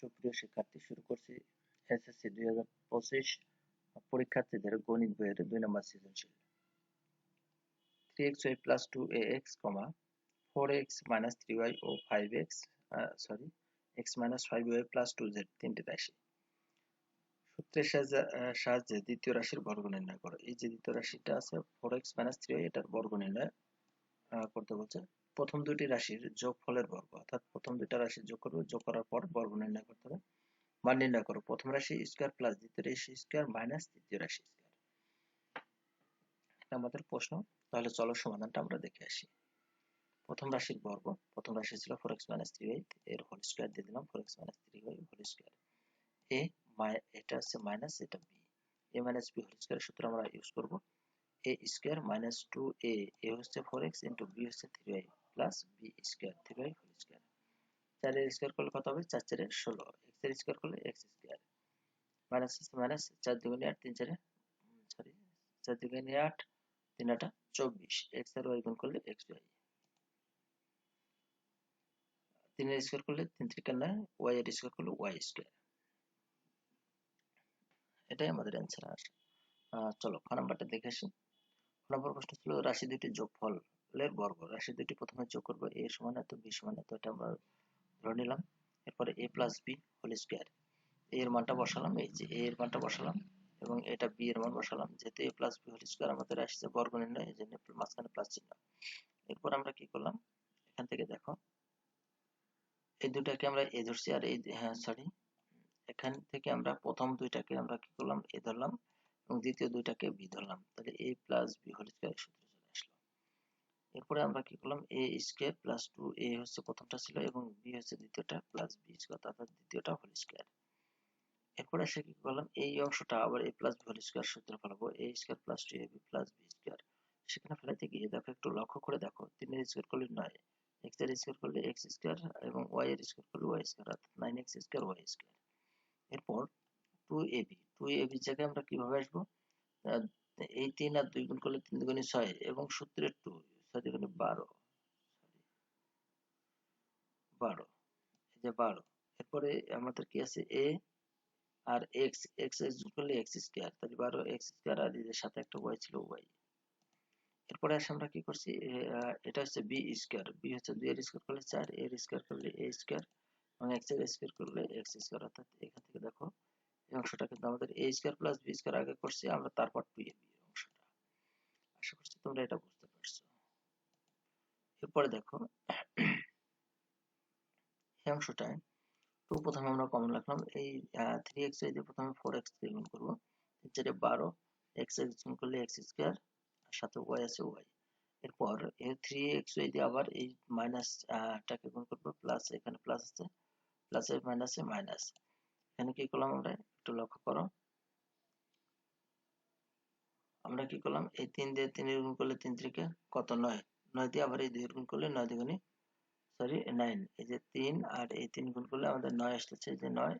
সুপ্রিয় শিক্ষার্থী, শুরু করছি এসএসসি দুই হাজার পঁচিশ পরীক্ষার্থীদের গণিত বইয়ের দুই নম্বর সৃজনশীল। Three x y plus two a x comma four x minus three y O five x sorry x minus five y plus two z তিনটি রাশি সূত্রের সাহায্যে দ্বিতীয় রাশির বর্গ নির্ণয় করো। এই যে দ্বিতীয় রাশিটা আছে four x minus three y এটার বর্গ নির্ণয় করতে বলছে প্রথম দুটি রাশির যোগফলের বর্গ, অর্থাৎ প্রথম দুইটা রাশি যোগ করবে, যোগ করার পর বর্গ নির্ণয় করতে হবে মান নির্ণয় করো। প্রথম রাশি স্কয়ার প্লাস দ্বিতীয় রাশি স্কয়ার মাইনাস তৃতীয় রাশি স্কয়ার আমাদের প্রশ্ন। তাহলে চলো সমাধানটা আমরা দেখে আসি। প্রথম রাশির বর্গ, প্রথম রাশি ছিল four x minus three y এর হোল স্কয়ার দিয়ে দিলাম four x minus three y whole square এ এটা হচ্ছে মাইনাস এটা b a minus b whole square সূত্র আমরা ইউজ করব। A square minus two a a হচ্ছে ফোর এক্স ইন্টু বি হচ্ছে three y plus b square three y whole square চারের square করলে কত হবে? চার চারে ষোলো। এক্সের স্কয়ার করলে এক্স স্কয়ার মাইনাস মাইনাস চার দুগুণে আট, তিন চারে সরি চার দুগুণে আট, তিন আটা চব্বিশ। এক্স আর ওয়াই গুণ করলে এক্স ওয়াই তিনের স্কয়ার করলে তিন ত্রিকা নয় ওয়াই এর স্কয়ার করলে ওয়াই স্কয়ার এটাই আমাদের অ্যান্সার আসে। চলো খ নাম্বারটা দেখে আসি। নম্বর প্রশ্ন ছিল, রাশি দুটি যোগফল। এর বর্গ রাশি দুটি প্রথমে যোগ করব a সমান এত b সমান এত, এটা আমরা ধরে নিলাম। এরপরে a plus b whole square এর মানটা বসালাম, এই যে এর মানটা বসালাম, এবং এটা b এর মান বসালাম, যেহেতু a plus b whole square আমাদের আসছে বর্গ নির্ণয়, এই জন্য মাঝখানে প্লাস চিহ্ন। এরপর আমরা কি করলাম? এখান থেকে দেখো, এই দুটাকে আমরা a ধরছি, আর এই হ্যাঁ সরি এখান থেকে আমরা প্রথম দুইটাকে আমরা কি করলাম? a ধরলাম, এবং দ্বিতীয় দুইটাকে b ধরলাম। তাহলে a plus b whole square সূত্র এরপরে আমরা কি করলাম? A square plus two a হচ্ছে প্রথমটা ছিল এবং বি হচ্ছে দ্বিতীয়টা প্লাস বি স্কয়ার অর্থাৎ দ্বিতীয়টা হোল স্কয়ার এরপরে এসে কি করলাম? এই অংশটা আবার a plus b whole square সূত্রে ফেলাবো। A square plus two a b plus b square সেখানে ফেলাতে গিয়ে দেখো, একটু লক্ষ্য করে দেখো, তিনের স্কয়ার করলে নয় এক্সের স্কয়ার করলে এক্স স্কয়ার এবং ওয়াই এর স্কয়ার করলে ওয়াই স্কয়ার অর্থাৎ nine x square y square এরপর two a b two a b জায়গায় আমরা কীভাবে আসব? এই তিন আর দুই গুণ করলে তিন দুগুণে ছয় এবং সূত্রের বারো। বারো, এই যে বারো। এরপরে আমাদের কি আছে? এ আর এক্স এক্স যোগ করলে এক্স স্কোয়ার। তাহলে বারো এক্স স্কোয়ার আর এদের সাথে একটা ওয়াই ছিল ওয়াই এরপরে আসে আমরা কি করছি? এটা হচ্ছে বি স্কোয়ার। বি হচ্ছে দুই এর স্কোয়ার করলে চার এর স্কোয়ার করলে এ স্কোয়ার এবং এক্সের স্কোয়ার করলে এক্স স্কোয়ার। অর্থাৎ এখান থেকে দেখো, এই অংশটা কিন্তু আমাদের a square plus b square আগে করছি, আমরা তারপর টু এ বি অংশটা। আশা করছি তোমরা এটা বুঝতে এরপরে দেখো, এই অংশটায় টু প্রথমে আমরা কমন রাখলাম। এই থ্রি এক্স দিয়ে প্রথমে ফোর এক্স দিয়ে গুণ করব। যেটা বারো এক্স এক্স গুণ করলে এক্স স্কোয়ার সাথে ওয়াই আছে ওয়াই এরপর এই থ্রি এক্স ওয়াই দিয়ে আবার এই মাইনাস টাকে গুণ করব প্লাস এখানে প্লাস আছে প্লাস এর মাইনাসে মাইনাস এখানে কি করলাম আমরা? একটু লক্ষ্য করো। আমরা কি করলাম? এই তিন দিয়ে তিনের গুণ করলে তিন ত্রিকে কত নয়? নয় দিয়ে আবার এই দুই গুণ করলে নয় দুগুণে সরি নাইন এই যে তিন আর এই তিন গুণ করলে আমাদের নয় আসতেছে এই যে নয়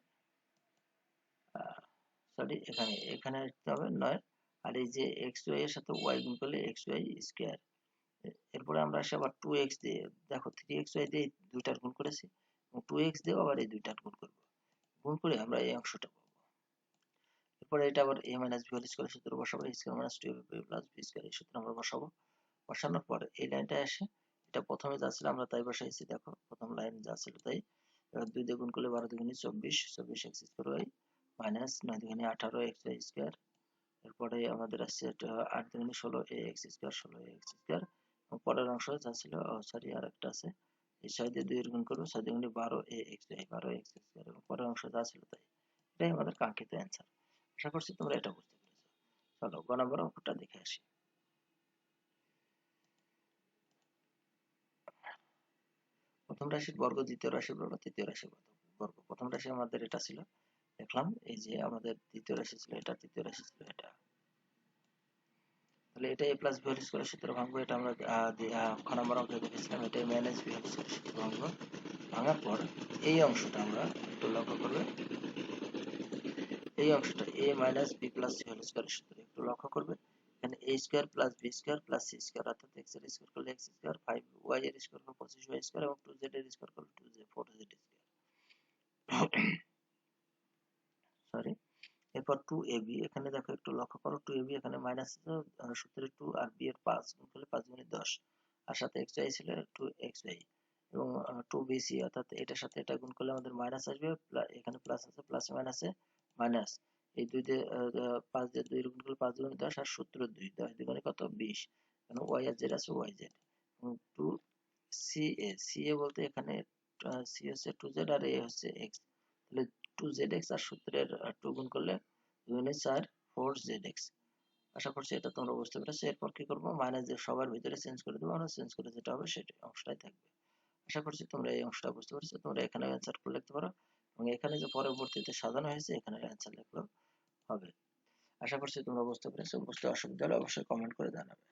সরি এখানে এখানে আসতে হবে নয়। আর এই যে এক্স ওয়াই এর সাথে ওয়াই গুণ করলে এক্স ওয়াই স্কোয়ার এরপরে আমরা আসি আবার টু এক্স দিয়ে। দেখো থ্রি এক্স ওয়াই দিয়ে দুইটার গুণ করেছি। এবং টু এক্স দিয়েও আবার এই দুইটার গুণ করব। গুণ করে আমরা এই অংশটা পাবো। এরপরে এটা আবার a minus b whole square সূত্র বসাবো। Square minus two plus b square এই সূত্র আমরা বসাবো। বসানোর পর এই লাইনটা আসে। এটা প্রথমে যা ছিল আমরা তাই বসাইছি, দেখো। প্রথম লাইন যা ছিল তাই। এবার দুই দিয়ে গুণ করলে বারো দুগুণে চব্বিশ চব্বিশ এক্স স্কোয়ার ওয়াই মাইনাস নয় দুগুণে আঠারো এক্স ওয়াই স্কোয়ার। এরপরে আমাদের আসছে আট দুগুণে ষোলো এ এক্স স্কোয়ার, ষোলো এ এক্স স্কোয়ার। পরের অংশ যা ছিল সরি, আর একটা আছে। এই ছয় দিয়ে দুই গুণ করব, ছয় দুগুণে বারো এ এক্স ওয়াই, বারো এক্স স্কোয়ার। এবং পরের অংশ যা ছিল তাই। এটাই আমাদের কাঙ্ক্ষিত অ্যান্সার আশা করছি তোমরা এটা বুঝতে পেরেছ। চলো, গ নম্বর অঙ্কটা দেখে আসি। প্রথম রাশির বর্গ, দ্বিতীয় রাশির বর্গ, তৃতীয় রাশির বর্গ। প্রথম রাশি আমাদের এটা ছিল, দেখলাম, এই যে আমাদের দ্বিতীয় রাশি ছিল এটা, তৃতীয় রাশি ছিল এটা। তাহলে এটা a plus b whole square সূত্র ভাঙবো, এটা আমরা খ নম্বর অঙ্কে দেখেছিলাম এটা মাইনাস বি হোল স্কোয়ার সূত্র ভাঙবো। ভাঙার পর এই অংশটা আমরা একটু লক্ষ্য করবে। এই অংশটা a minus b plus c whole square সূত্র, একটু লক্ষ্য করবে। এখানে a square plus b square plus c square অর্থাৎ x এর স্কয়ার করলে x স্কয়ার 5 y এর স্কয়ার 25 y স্কয়ার এবং 2z এর স্কয়ার করলে 2z 4z স্কয়ার এরপর টু এখানে দেখো একটু লক্ষ্য করো টু এখানে মাইনাস সতেরো টু আর বি এর পাঁচ গুণ করলে পাঁচ গুণে দশ। আর সাথে এক্স ওয়াই ছিল টু ওয়াই এবং টু অর্থাৎ এটার সাথে এটা গুণ করলে আমাদের মাইনাস আসবে এখানে প্লাস আছে প্লাস মাইনাসে মাইনাস এই দুই দিয়ে পাঁচ দিয়ে দুই গুণ করলে পাঁচ গুণ দশ আর সতেরো দুই, দশ দুগুণে কত? বিশ। ওয়াই আর জেড আছে Y Z to C A বলতে এখানে সি হচ্ছে টু জেড আর এ হচ্ছে এক্স তাহলে টু জেড আর সূত্রের টু গুণ করলে দুগুণে চার ফোর আশা করছি এটা তোমরা বুঝতে পেরেছ। এরপর কি করব? মাইনাস দিয়ে সবার ভিতরে চেঞ্জ করে দেবো, আমরা চেঞ্জ করে যেটা হবে সেটা অংশটাই থাকবে। আশা করছি তোমরা এই অংশটা বুঝতে পেরেছ। তোমরা এখানে অ্যান্সার করে লিখতে পারো। এবং এখানে যে পরবর্তীতে সাজানো হয়েছে, এখানে অ্যান্সার লিখলেও হবে। আশা করছি তোমরা বুঝতে পেরেছ। বুঝতে অসুবিধা হলে অবশ্যই কমেন্ট করে জানাবে।